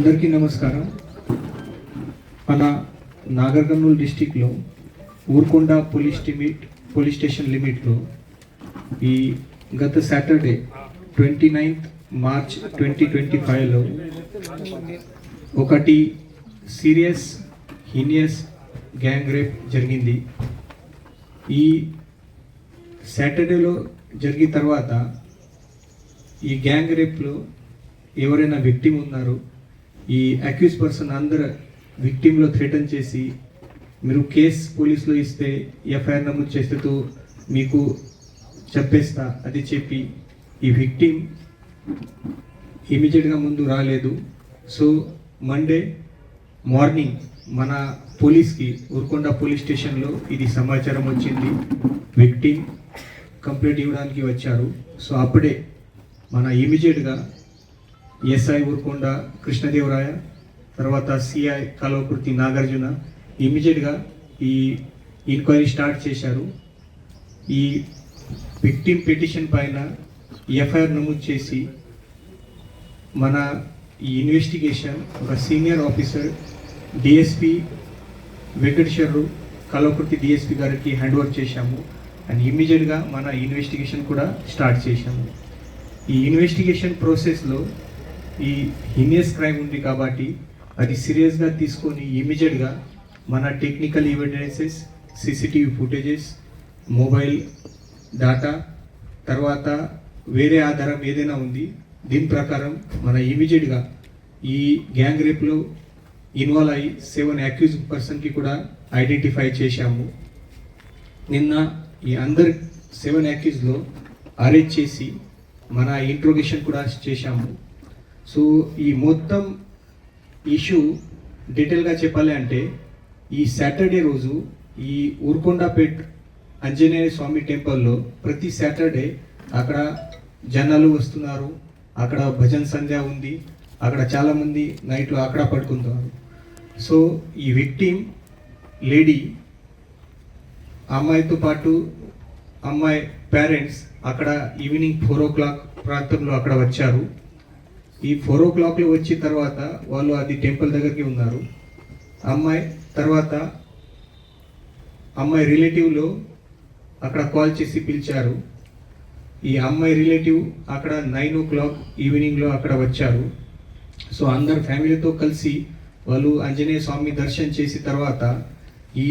అందరికీ నమస్కారం. మన నాగర్ కర్నూలు డిస్టిక్లో Urkonda police limit police station లిమిట్లో ఈ గత Saturday twenty ninth March twenty twenty ఫైవ్లో ఒకటి సీరియస్ హీనియస్ గ్యాంగ్ రేప్ జరిగింది. ఈ సాటర్డేలో జరిగిన తర్వాత ఈ గ్యాంగ్ రేప్లో ఎవరైనా విక్టిమ్ ఉన్నారు ఈ అక్యూజ్ పర్సన్ అందరు విక్టిమ్లో థ్రెటన్ చేసి మీరు కేస్ పోలీసులో ఇస్తే ఎఫ్ఐఆర్ నమోదు చేస్తూ మీకు చెప్పేస్తా అది చెప్పి ఈ విక్టిమ్ ఇమీడియట్గా ముందు రాలేదు. సో మండే మార్నింగ్ మన పోలీస్కి ఊరుకొండ పోలీస్ స్టేషన్లో ఇది సమాచారం వచ్చింది. విక్టిమ్ కంప్లైంట్ ఇవ్వడానికి వచ్చారు. సో అప్పుడే మన ఇమీడియట్గా ఎస్ఐ ఊరుకొండ కృష్ణదేవరాయ తర్వాత సిఐ కలవకుర్తి నాగార్జున ఇమీడియట్గా ఈ ఎంక్వైరీ స్టార్ట్ చేశారు. ఈ విక్టిమ్ పిటిషన్ పైన ఎఫ్ఐఆర్ నమోదు చేసి మన ఈ ఇన్వెస్టిగేషన్ ఒక senior officer DSP Venkateswarlu Kalwakurthy DSP గారికి హ్యాండ్ ఓవర్ చేశాము అండ్ ఇమీడియట్గా మన ఇన్వెస్టిగేషన్ కూడా స్టార్ట్ చేశాము. ఈ ఇన్వెస్టిగేషన్ ప్రాసెస్లో ఈ హినియస్ క్రైమ్ ఉంది కాబట్టి అది సీరియస్గా తీసుకొని ఇమీడియట్గా మన technical evidences CCTV footages mobile data తర్వాత వేరే ఆధారం ఏదైనా ఉంది దీని ప్రకారం మన ఇమీడియట్గా ఈ గ్యాంగ్ రేప్లో ఇన్వాల్వ్ అయ్యి సెవెన్ అక్యూజ్ పర్సన్కి కూడా ఐడెంటిఫై చేశాము. నిన్న ఈ అందరు సెవెన్ యాక్యూస్లో అరెస్ట్ చేసి మన ఇంట్రోగేషన్ కూడా చేశాము. సో ఈ మొత్తం ఇష్యూ డీటెయిల్గా చెప్పాలి అంటే ఈ సాటర్డే రోజు ఈ ఊర్కొండపేట్ ఆంజనేయ స్వామి టెంపుల్లో ప్రతి సాటర్డే అక్కడ జనాలు వస్తున్నారు. అక్కడ భజన్ సంధ్య ఉంది. అక్కడ చాలామంది నైట్లో అక్కడ పడుకుంటున్నారు సో ఈ విక్టిమ్ లేడీ అమ్మాయితో పాటు అమ్మాయి పేరెంట్స్ అక్కడ ఈవినింగ్ ఫోర్ ఓ క్లాక్ ప్రాంతంలో అక్కడ వచ్చారు. ఈ ఫోర్ ఓ క్లాక్లో వచ్చిన తర్వాత వాళ్ళు అది టెంపుల్ దగ్గరికి ఉన్నారు. అమ్మాయి తర్వాత అమ్మాయి రిలేటివ్లో అక్కడ కాల్ చేసి పిలిచారు. ఈ అమ్మాయి రిలేటివ్ అక్కడ నైన్ ఓ క్లాక్ ఈవినింగ్లో అక్కడ వచ్చారు. సో అందరు ఫ్యామిలీతో కలిసి వాళ్ళు ఆంజనేయ స్వామి దర్శనం చేసిన తర్వాత ఈ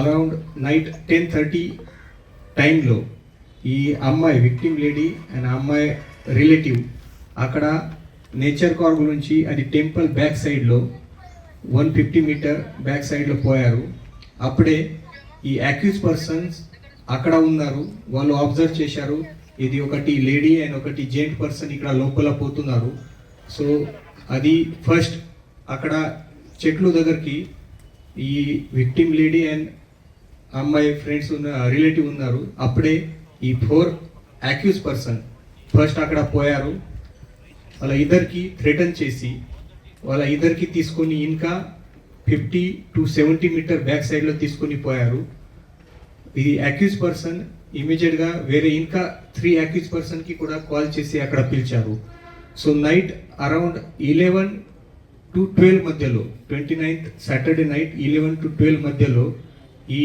అరౌండ్ నైట్ టెన్ థర్టీ టైంలో ఈ అమ్మాయి విక్టిమ్ లేడీ అండ్ అమ్మాయి రిలేటివ్ అక్కడ నేచర్ కార్ గురించి అది టెంపుల్ బ్యాక్ సైడ్లో వన్ ఫిఫ్టీ మీటర్ బ్యాక్ సైడ్లో పోయారు. అప్పుడే ఈ అక్యూజ్ పర్సన్స్ అక్కడ ఉన్నారు. వాళ్ళు అబ్జర్వ్ చేశారు. ఇది ఒకటి లేడీ అండ్ ఒకటి జెంట్ పర్సన్ ఇక్కడ లోపల పోతున్నారు. సో అది ఫస్ట్ అక్కడ చెట్లు దగ్గరికి ఈ విక్టిమ్ లేడీ అండ్ అమ్మాయి ఫ్రెండ్స్ ఉన్న రిలేటివ్ ఉన్నారు. అప్పుడే ఈ ఫోర్ అక్యూజ్ పర్సన్ ఫస్ట్ అక్కడ పోయారు. వాళ్ళ ఇద్దరికి థ్రెటన్ చేసి వాళ్ళ ఇద్దరికి తీసుకొని ఇంకా fifty to seventy meter back సైడ్లో తీసుకొని పోయారు. ఇది అక్యూజ్ పర్సన్ ఇమీడియట్గా వేరే ఇంకా త్రీ అక్యూజ్ పర్సన్కి కూడా కాల్ చేసి అక్కడ పిలిచారు. So night around eleven to twelve మధ్యలో twenty ninth Saturday night eleven to twelve మధ్యలో ఈ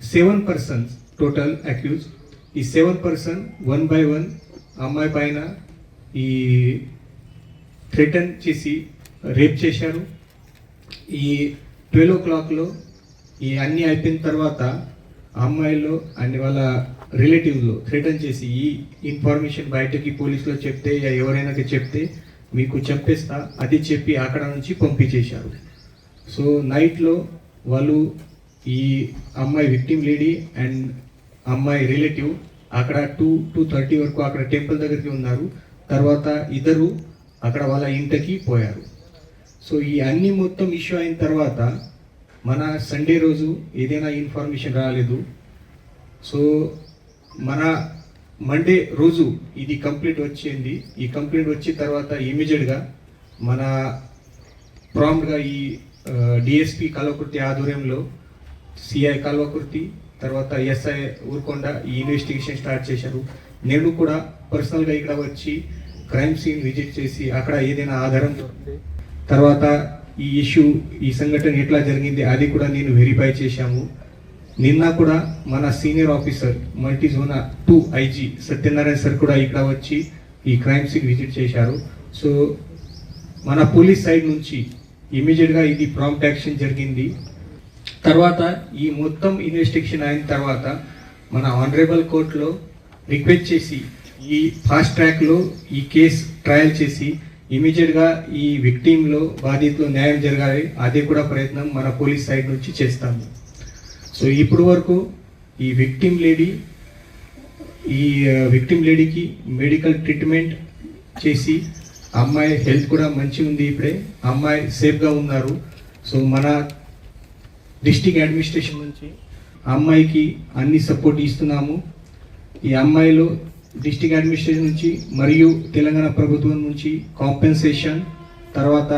సెవెన్ పర్సన్స్ టోటల్ అక్యూజ్ ఈ seven person one by one అమ్మాయి పైన ఈ థ్రెటన్ చేసి రేప్ చేశారు. ఈ ట్వెల్వ్ ఓ క్లాక్లో ఈ అన్నీ అయిపోయిన తర్వాత అమ్మాయిలో అండ్ వాళ్ళ రిలేటివ్లో థ్రెటన్ చేసి ఈ ఇన్ఫర్మేషన్ బయటకి పోలీసులో చెప్తే ఎవరైనా చెప్తే మీకు చంపేస్తా అది చెప్పి అక్కడ నుంచి పంపించేశారు. సో నైట్లో వాళ్ళు ఈ అమ్మాయి విక్టిమ్ లేడీ అండ్ అమ్మాయి రిలేటివ్ అక్కడ టూ టూ థర్టీ వరకు అక్కడ టెంపుల్ దగ్గరికి ఉన్నారు. తర్వాత ఇద్దరు అక్కడ వాళ్ళ ఇంటికి పోయారు. సో ఈ అన్ని మొత్తం ఇష్యూ అయిన తర్వాత మన సండే రోజు ఏదైనా ఇన్ఫర్మేషన్ రాలేదు. సో మన మండే రోజు ఇది కంప్లీట్ వచ్చింది ఈ కంప్లీట్ వచ్చిన తర్వాత ఇమీడియట్గా మన ప్రాంప్ట్గా ఈ డిఎస్పి కల్వకుర్తి ఆధ్వర్యంలో సిఐ కల్వకుర్తి తర్వాత ఎస్ఐ ఊరుకొండ ఈ ఇన్వెస్టిగేషన్ స్టార్ట్ చేశారు. నేను కూడా పర్సనల్గా ఇక్కడ వచ్చి క్రైమ్ సీన్ విజిట్ చేసి అక్కడ ఏదైనా ఆధారం దొరికితే తర్వాత ఈ ఇష్యూ ఈ సంఘటన ఎట్లా జరిగింది అది కూడా నేను వెరిఫై చేశాము. నిన్న కూడా మన senior officer multi zone two IG Satyanarayana sir కూడా ఇక్కడ వచ్చి ఈ క్రైమ్ సీన్ విజిట్ చేశారు. సో మన పోలీస్ సైడ్ నుంచి ఇమీడియట్గా ఇది ప్రాంప్ట్ యాక్షన్ జరిగింది. తర్వాత ఈ మొత్తం ఇన్వెస్టిగేషన్ అయిన తర్వాత మన ఆనరేబుల్ కోర్టులో రిక్వెస్ట్ చేసి ఈ ఫాస్ట్ ట్రాక్లో ఈ కేస్ ట్రయల్ చేసి ఇమీడియట్గా ఈ విక్టీమ్లో బాధితులు న్యాయం జరగాలి అదే కూడా ప్రయత్నం మన పోలీస్ సైడ్ నుంచి చేస్తాము. సో ఇప్పుడు వరకు ఈ విక్టిమ్ లేడీ ఈ విక్టిమ్ లేడీకి మెడికల్ ట్రీట్మెంట్ చేసి అమ్మాయి హెల్త్ కూడా మంచిగా ఉంది ఇప్పుడే అమ్మాయి సేఫ్గా ఉన్నారు. సో మన డిస్టిక్ అడ్మినిస్ట్రేషన్ నుంచి అమ్మాయికి అన్ని సపోర్ట్ ఇస్తున్నాము. ఈ అమ్మాయిలో డిస్టిక్ అడ్మినిస్ట్రేషన్ నుంచి మరియు తెలంగాణ ప్రభుత్వం నుంచి కాంపెన్సేషన్ తర్వాత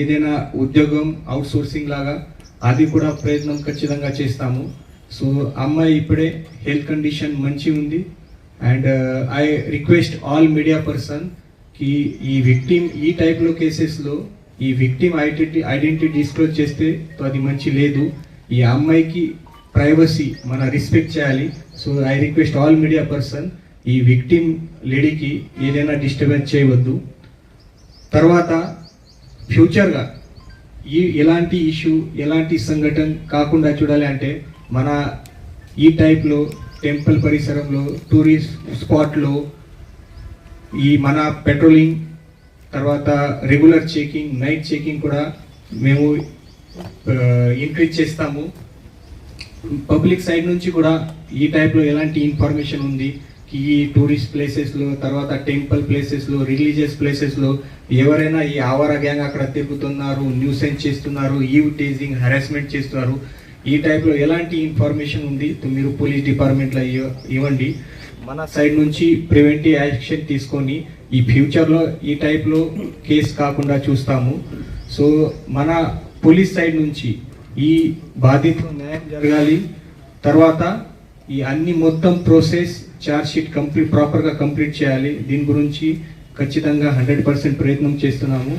ఏదైనా ఉద్యోగం అవుట్ సోర్సింగ్ లాగా అది కూడా ప్రయత్నం ఖచ్చితంగా చేస్తాము. సో అమ్మాయి ఇప్పుడే హెల్త్ కండిషన్ మంచి ఉంది. And I request all media పర్సన్కి ఈ విక్టిమ్ ఈ టైప్లో కేసెస్లో ఈ విక్టిమ్ ఐడెంటిటీ ఐడెంటిటీ డిస్క్లోజ్ చేస్తే అది మంచి లేదు. ఈ అమ్మాయికి ప్రైవసీ మన రెస్పెక్ట్ చేయాలి. So I request all media person ఈ విక్టిమ్ లేడీకి ఏదైనా డిస్టర్బెన్స్ చేయవద్దు. తర్వాత ఫ్యూచర్గా ఈ ఎలాంటి ఇష్యూ ఎలాంటి సంఘటన కాకుండా చూడాలి అంటే మన ఈ టైప్లో టెంపుల్ పరిసరంలో టూరిస్ట్ స్పాట్లో ఈ మన పెట్రోలింగ్ తర్వాత రెగ్యులర్ చెకింగ్ నైట్ చెకింగ్ కూడా మేము uh, ఇంక్రీజ్ చేస్తాము. పబ్లిక్ సైడ్ నుంచి కూడా ఈ టైప్లో ఎలాంటి ఇన్ఫర్మేషన్ ఉంది? ఈ టూరిస్ట్ ప్లేసెస్లో తర్వాత టెంపుల్ ప్లేసెస్లో రిలీజియస్ ప్లేసెస్లో ఎవరైనా ఈ ఆవారా గ్యాంగ్ అక్కడ తిరుగుతున్నారు న్యూసెన్స్ చేస్తున్నారు ఈవ్ టేజింగ్ హరాస్మెంట్ చేస్తున్నారు ఈ టైప్లో ఎలాంటి ఇన్ఫర్మేషన్ ఉంది? మీరు పోలీస్ డిపార్ట్మెంట్లో ఇవ్వ- ఇవ్వండి. మన సైడ్ నుంచి ప్రివెంటివ్ యాక్షన్ తీసుకొని ఈ ఫ్యూచర్లో ఈ టైప్లో కేసు కాకుండా చూస్తాము. సో మన పోలీస్ సైడ్ నుంచి ఈ బాధితులు న్యాయం జరగాలి. తర్వాత ఈ అన్ని మొత్తం ప్రోసెస్ చార్జ్ షీట్ కంప్లీట్ ప్రాపర్గా కంప్లీట్ చేయాలి. దీని గురించి ఖచ్చితంగా హండ్రెడ్ పర్సెంట్ ప్రయత్నం చేస్తున్నాము.